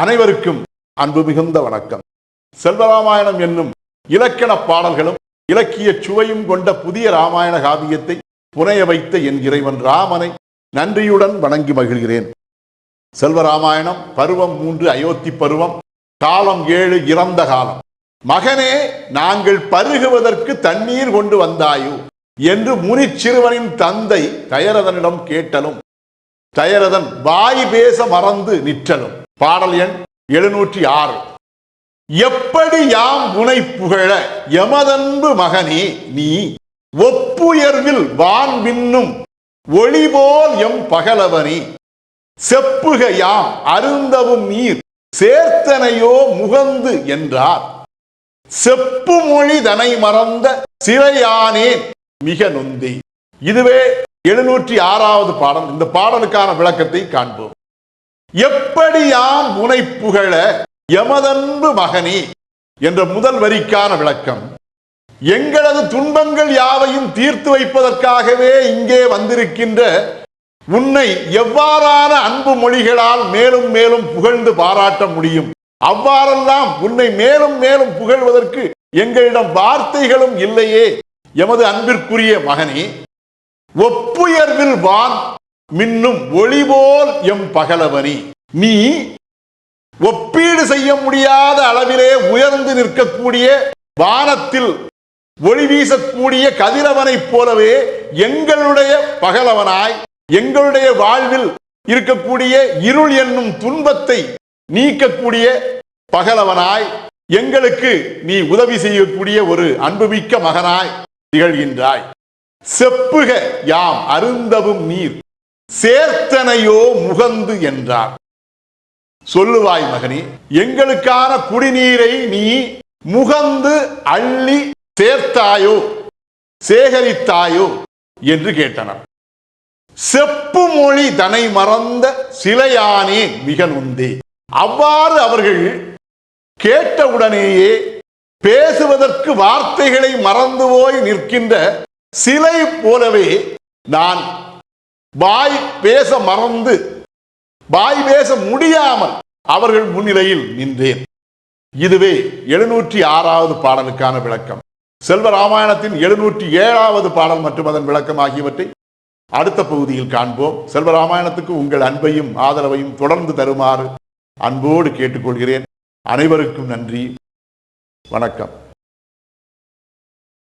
அனைவருக்கும் அன்பு மிகுந்த வணக்கம். செல்வராமாயணம் என்னும் இலக்கண பாடல்களும் இலக்கிய சுவையும் கொண்ட புதிய ராமாயண காவியத்தை புனைய வைத்த என் இறைவன் ராமனை நன்றியுடன் வணங்கி மகிழ்கிறேன். செல்வராமாயணம் பருவம் மூன்று அயோத்தி பருவம் காலம் ஏழு இறந்த காலம். மகனே நாங்கள் பருகுவதற்கு தண்ணீர் கொண்டு வந்தாயோ? என்று முனிச்சிறுவனின் தந்தை தயரதனிடம் கேட்டலும் தயரதன் வாய் பேச மறந்து நிற்றலும். பாடல் எண் எழுநூற்றி ஆறு. எப்படி யாம் உனை புகழ எமதன்பு மகனே நீ ஒப்புயர்வில் வான் பின்னும் ஒளிபோல் எம் பகலவனே. செப்புக யாம் அருந்தவும் நீர் சேர்த்தனையோ முகந்து என்றார். செப்பு மொழி தனை மறந்த சிறையானேன் மிக நொந்தி. இதுவே எழுநூற்றி ஆறாவது பாடல். இந்த பாடலுக்கான விளக்கத்தை காண்போம். எப்படி யாம் உனை புகழ எமதன்பு மகனி என்ற முதல் வரிக்கான விளக்கம். எங்களது துன்பங்கள் யாவையும் தீர்த்து வைப்பதற்காகவே இங்கே வந்திருக்கின்ற உன்னை எவ்வாறான அன்பு மொழிகளால் மேலும் மேலும் புகழ்ந்து பாராட்ட முடியும். அவ்வாறெல்லாம் உன்னை மேலும் மேலும் புகழ்வதற்கு எங்களிடம் வார்த்தைகளும் இல்லையே. எமது அன்பிற்குரிய மகனே ஒப்புயர்வில் வான் மின்னும் ஒளிபோல் எம் பகலவனி. நீ ஒப்பீடு செய்ய முடியாத அளவிலே உயர்ந்து நிற்கக்கூடிய வானத்தில் ஒளி வீசக்கூடிய கதிரவனைப் போலவே எங்களுடைய பகலவனாய் எங்களுடைய வாழ்வில் இருக்கக்கூடிய இருள் என்னும் துன்பத்தை நீக்கக்கூடிய பகலவனாய் எங்களுக்கு நீ உதவி செய்யக்கூடிய ஒரு அன்புமிக்க மகனாய் திகழ்கின்றாய். செப்புக யாம் அருந்தவும் நீர். சேர்த்தனையோ முகந்து என்றார். சொல்லுவாய் மகனே எங்களுக்கான குடிநீரை நீ முகந்து அள்ளி சேர்த்தாயோ சேகரித்தாயோ என்று கேட்டனர். செப்பு மொழி தனை மறந்த சிலையானே மிக நொந்தே. அவ்வாறு அவர்கள் கேட்டவுடனேயே பேசுவதற்கு வார்த்தைகளை மறந்து போய் நிற்கின்ற சிலை போலவே நான் வாய் பேச மறந்து வாய் பேச முடியாமல் அவர்கள் முன்னிலையில் நின்றேன். இதுவே எழுநூற்றி ஆறாவது பாடலுக்கான விளக்கம். செல்வ ராமாயணத்தின் எழுநூற்றி ஏழாவது பாடல் மற்றும் அதன் விளக்கம் ஆகியவற்றை அடுத்த பகுதியில் காண்போம். செல்வ ராமாயணத்துக்கு உங்கள் அன்பையும் ஆதரவையும் தொடர்ந்து தருமாறு அன்போடு கேட்டுக்கொள்கிறேன். அனைவருக்கும் நன்றி. வணக்கம்.